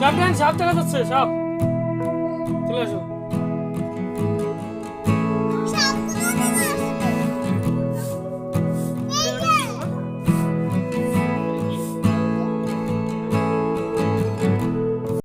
Captain সাপ দেখা যাচ্ছে সাপ চলে আসো।